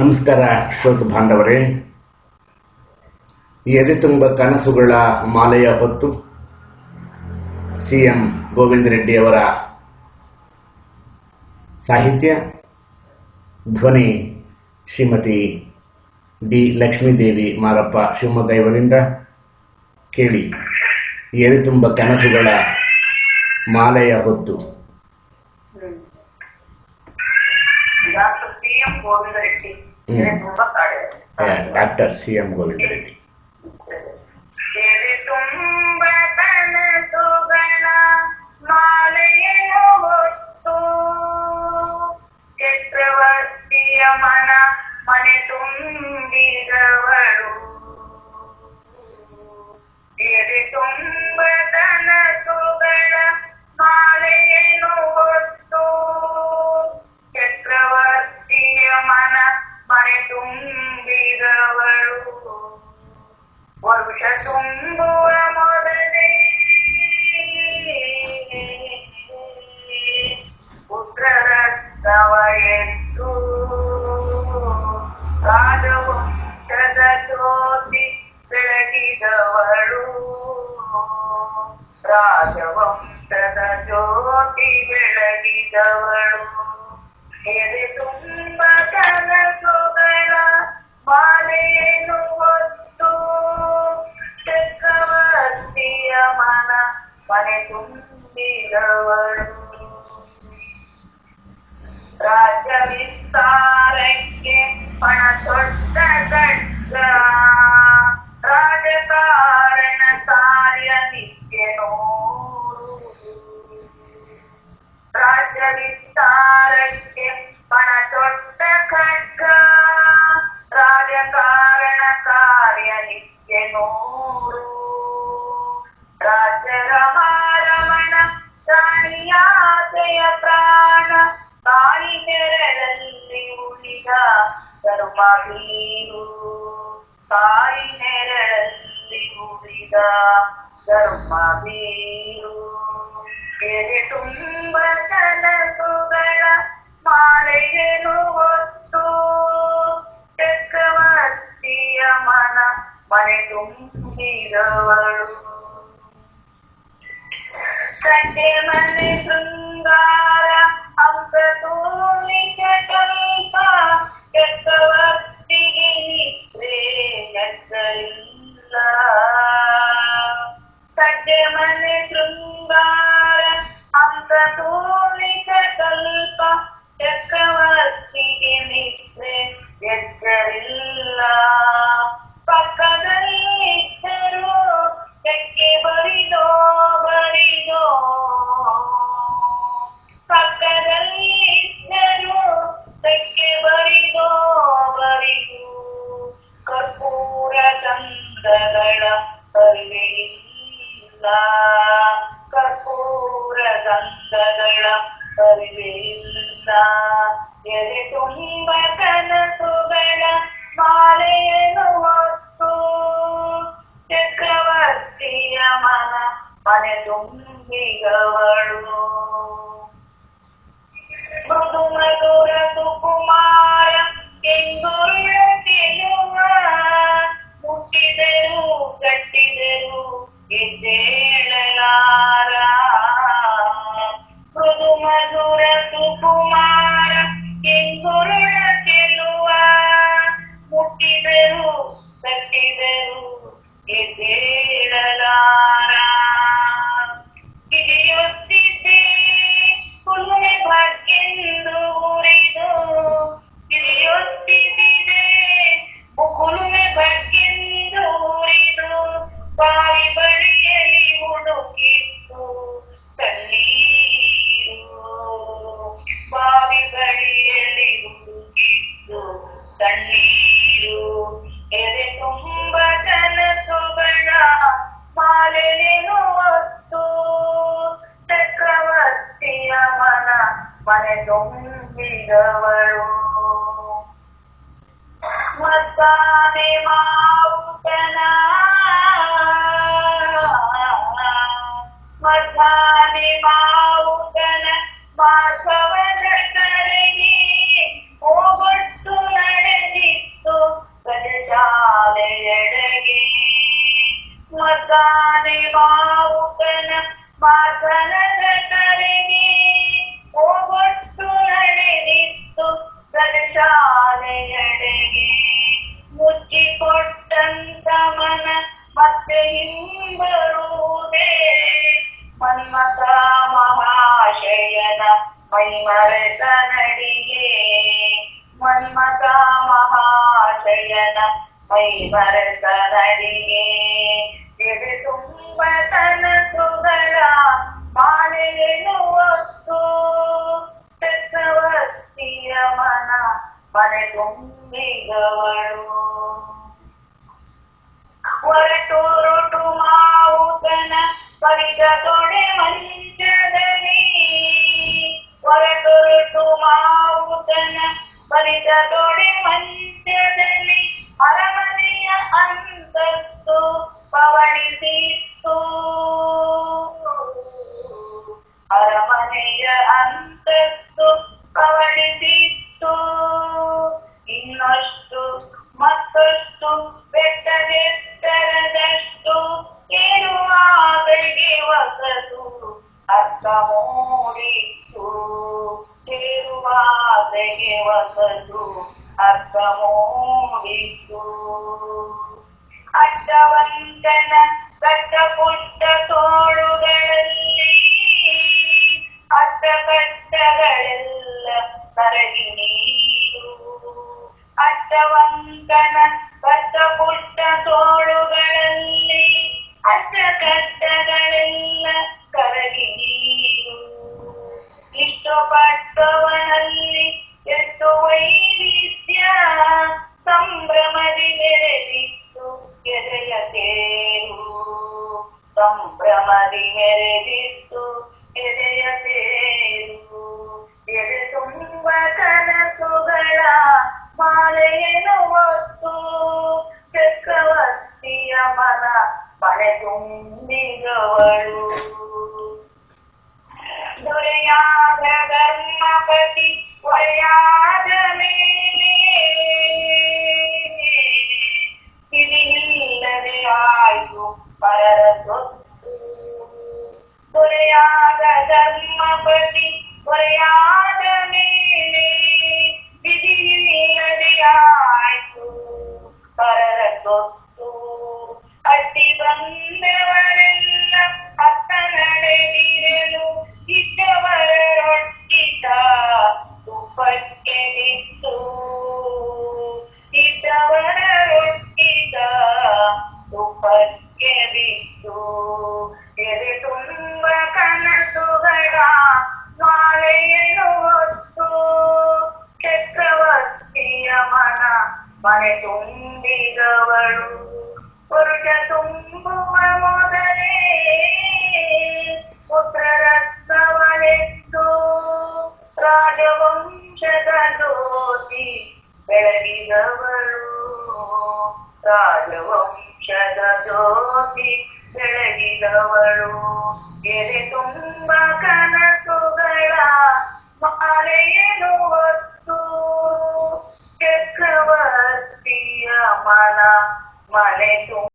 ನಮಸ್ಕಾರ, ಶ್ರೋತ ಬಾಂಧವರೇ. ಎದೆತುಂಬ ಕನಸುಗಳ ಮಾಲೆಯ ಹೊತ್ತು ಸಿ ಎಂ ಗೋವಿಂದ ರೆಡ್ಡಿಯವರ ಸಾಹಿತ್ಯ, ಧ್ವನಿ ಶ್ರೀಮತಿ ಡಿ ಲಕ್ಷ್ಮೀದೇವಿ ಮಾರಪ್ಪ ಶಿವಮೊಗ್ಗ ಇವರಿಂದ ಕೇಳಿ ಎದೆ ತುಂಬ ಕನಸುಗಳ ಮಾಲೆಯ ಹೊತ್ತು. Reddy. ಹ್ಮ್. ಇದೆ ತುಂಬಾ ಕಾಡಿದೆ doctor C M Govinda Reddy ರಾಜವಂಶದ ಜ್ಯೋತಿ ಬೆಳಗಿದವಳು ಎದೆ ತುಂಬ ಕನಸುಗಳ ಮಾಲೆಯನ್ನು ಹೊತ್ತು ಚಕ್ರವರ್ತಿಯ ಮನ ಮನೆ ತುಂಬಿದವಳು ರಾಜ್ಯ ವಿಸ್ತಾರಕ್ಕೆ ಪಣ ದೊಡ್ಡ ಖಡ್ಗ ರಾಜಕಾರಣ ಕಾರ್ಯ ನಿತ್ಯ ನೋಡು ರಾಜ್ಯ ವಿಸ್ತಾರಕ್ಕೆ ಪಣ ದೊಡ್ಡ ಖಡ್ಗ ರಾಜಕಾರಣ ಕಾರ್ಯ ನಿತ್ಯ ನೋಡು ರಾಜ್ಯರ ಮಾರಮಣ ಪ್ರಾಣಿಯಾತೆಯ ಪ್ರಾಣ ತಾಯಿ ನೆರಳಲ್ಲಿ ಉಳಿದ ಧರ್ಮವೀರು ತಾಯಿ ನೆರಳಲ್ಲಿ ಉಳಿದ ಧರ್ಮವೀರು ಎದೆ ತುಂಬ ಕನಸುಗಳ ಮಾಲೆಯನ್ನು ಹೊತ್ತು ಚಕ್ರವರ್ತಿಯ ಮನ ಮನೆ ತುಂಬಿದವಳು ಸಂಜೆ ಮನೆ ಶೃಂಗಾರ ಹಂಸ ತೋಳಿಕ ಕಲ್ಪ ಮನೆ ತುಂಬಿದವಳು ಮೃದು ಮಧುರ ಸುಕುಮಾರ மனதொம்பிடவளும் மத்தானே மாவுட்டனா மத்தானே மாவுட்டன ಶಾಲೆಯಡೆಗೆ ಮುಚ್ಚಿಕೊಟ್ಟಂತ ಮನ ಮತ್ತೆ ಹಿಂಬರುವುದೇ ಮನ್ಮಥ ಮಹಾಶಯನ ಮೈಮರೆತ ನಡಿಗೆ ಮನ್ಮಥ ಮಹಾಶಯನ ಮೈಮರೆತ ನಡಿಗೆ ಎದೆ ತುಂಬ ಕನಸುಗಳ ಮಾಲೆಯನ್ನು ಹೊತ್ತು ಚಕ್ರವರ್ತಿಯ ಮನ ಮನೆ ತುಂಬಿದವಳು ಹೊರಟೂರುಟು ಮಾವುತನ ಪರಿದ ತೊಡೆ ಮಂಚದಲ್ಲಿ ಹೊರಟುರುಟು ಮಾವುತನ ಪರಿದ النقد والعدم إذ الذي عيد فرسد قل يا عدد النقد والعدم ಮನೆ ತುಂಬಿದವಳು. ಪುರುಷ ತುಂಬುವ ಮೊದಲೇ ಪುತ್ರರತ್ನವಳೆದ್ದು ರಾಜವಂಶದ ಜ್ಯೋತಿ ಬೆಳಗಿದವಳು. ರಾಜವಂಶದ ಜ್ಯೋತಿ ಬೆಳಗಿದವಳು. ಎದೆ ತುಂಬ ಕನಸುಗಳ ಮಾಲೆಯನ್ನು ಹೊತ್ತು mana, mane tu